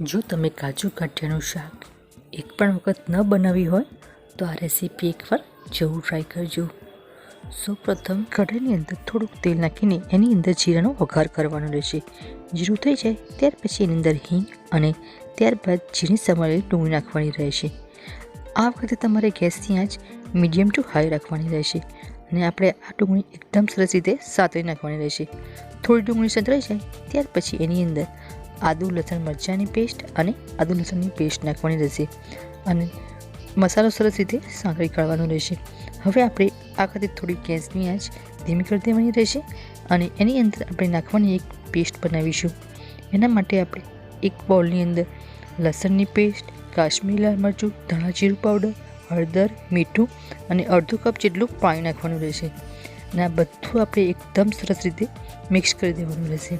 જો તમે કાજુ ગાંઠિયાનું શાક એક પણ વખત ન બનાવી હોય, તો આ રેસીપી એકવાર જરૂર ટ્રાય કરજો. સૌપ્રથમ કઢાઈની અંદર થોડુંક તેલ નાખીને એની અંદર જીરાનો વઘાર કરવાનો રહેશે. જીરું થઈ જાય ત્યાર પછી એની અંદર હિંગ અને ત્યારબાદ જીરી સમારેલી ડુંગળી નાખવાની રહેશે. આ વખતે તમારે ગેસની આંચ મીડિયમ ટુ હાઈ રાખવાની રહેશે અને આપણે આ ડુંગળી એકદમ સરસ રીતે સાતળી નાખવાની રહેશે. થોડી ડુંગળી સંતળાઈ જાય ત્યાર પછી એની અંદર આદુ, લસણ, મરચાંની પેસ્ટ અને આદુ, લસણની પેસ્ટ નાખવાની રહેશે અને મસાલો સરસ રીતે સાંકળી કાઢવાનો રહેશે. હવે આપણે આ ખાતે થોડી ગેસની આંચ ધીમી કરી દેવાની રહેશે અને એની અંદર આપણે નાખવાની એક પેસ્ટ બનાવીશું. એના માટે આપણે એક બોલની અંદર લસણની પેસ્ટ, કાશ્મીરી લાલ મરચું ધાણા જીરું પાવડર, હળદર, મીઠું અને અડધો કપ જેટલું પાણી નાખવાનું રહેશે. અને આ બધું આપણે એકદમ સરસ રીતે મિક્સ કરી દેવાનું રહેશે.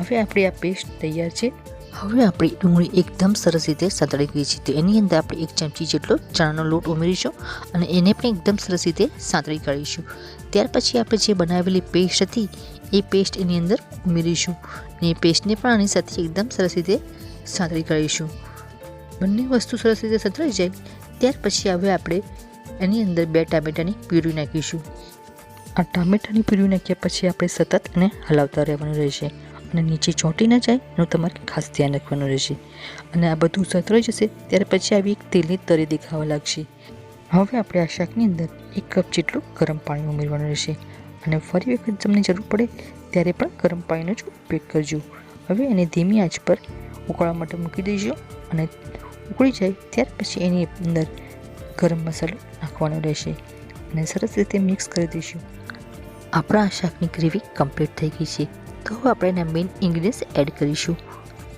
હવે આપણી આ પેસ્ટ તૈયાર છે. હવે આપણી ડુંગળી એકદમ સરસ રીતે સતળી ગઈ છે. તો એની અંદર આપણે એક ચમચી જેટલો ચણાનો લોટ ઉમેરીશું અને એને પણ એકદમ સરસ રીતે સાંતળી કાઢીશું. ત્યાર પછી આપણે જે બનાવેલી પેસ્ટ હતી, એ પેસ્ટ એની અંદર ઉમેરીશું અને એ પેસ્ટને પણ આની સાથે એકદમ સરસ રીતે સાંતળી કાઢીશું. બંને વસ્તુ સરસ રીતે સતળાઈ જાય. ત્યાર પછી હવે આપણે એની અંદર બે ટામેટાની પ્યુરી નાખીશું. આ ટામેટાની પ્યુરી નાખ્યા પછી આપણે સતત એને હલાવતા રહેવાનું રહેશે. અને નીચે ચોંટી ન જાય, એનું તમારે ખાસ ધ્યાન રાખવાનું રહેશે. અને આ બધું સતરાઈ જશે, ત્યારે પછી આવી એક તેલની તરી દેખાવા લાગશે. હવે આપણે આ શાકની અંદર એક કપ જેટલું ગરમ પાણી ઉમેરવાનું રહેશે. અને ફરી વખત તમને જરૂર પડે, ત્યારે પણ ગરમ પાણીનો જ ઉપયોગ કરજો. હવે એને ધીમી આંચ પર ઉકળવા માટે મૂકી દઈશું અને ઉકળી જાય, ત્યાર પછી એની અંદર ગરમ મસાલો નાખવાનો રહેશે. અને સરસ રીતે મિક્સ કરી દઈશું આપણા શાકની ગ્રેવી કમ્પ્લીટ થઈ ગઈ છે. તો હવે આપણે એના મેઇન ઇન્ગ્રીડિયન્ટ્સ એડ કરીશું.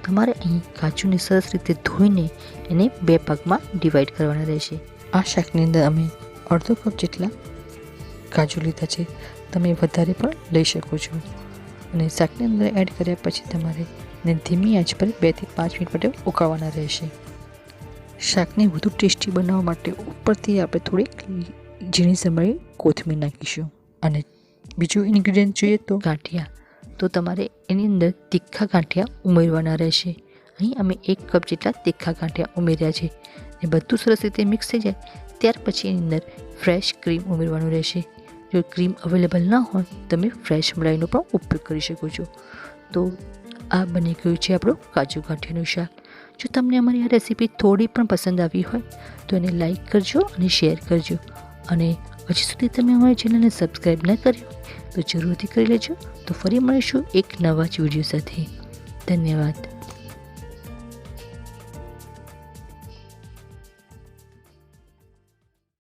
તમારે અહીં કાજુને સરસ રીતે ધોઈને એને બે ભાગમાં ડિવાઈડ કરવાના રહેશે. આ શાકની અંદર અમે અડધો કપ જેટલા કાજુ લીધા છે. તમે વધારે પણ લઈ શકો છો. અને શાકની અંદર એડ કર્યા પછી તમારે એને ધીમી આંચ પર બેથી પાંચ મિનિટ માટે ઉકાળવાના રહેશે. શાકને વધુ ટેસ્ટી બનાવવા માટે ઉપરથી આપણે થોડીક ઝીણી સમયે કોથમીર નાખીશું. અને બીજું ઇન્ગ્રીડિયન્ટ જોઈએ તો? ગાંઠિયા. તો તમારે એની અંદર તીખા ગાંઠિયા ઉમેરવાના રહેશે. અહીં અમે એક કપ જેટલા તીખા ગાંઠિયા ઉમેર્યા છે. ને બધું સરસ રીતે મિક્સ થઈ જાય, ત્યાર પછી એની અંદર ફ્રેશ ક્રીમ ઉમેરવાનું રહેશે. જો ક્રીમ અવેલેબલ ના હોય, તમે ફ્રેશ મલાઈનો પણ ઉપયોગ કરી શકો છો. તો આ બની ગયું છે આપણું કાજુ ગાંઠિયાનું શાક. જો તમને અમારી આ રેસીપી થોડી પણ પસંદ આવી હોય, તો એને લાઈક કરજો અને શેર કરજો. અને હજી સુધી તમે અમારી ચેનલને સબસ્ક્રાઈબ ન કરી તો જરૂરથી કરી લેજો. તો ફરી મળીશું એક નવા જ વીડિયો સાથે. ધન્યવાદ.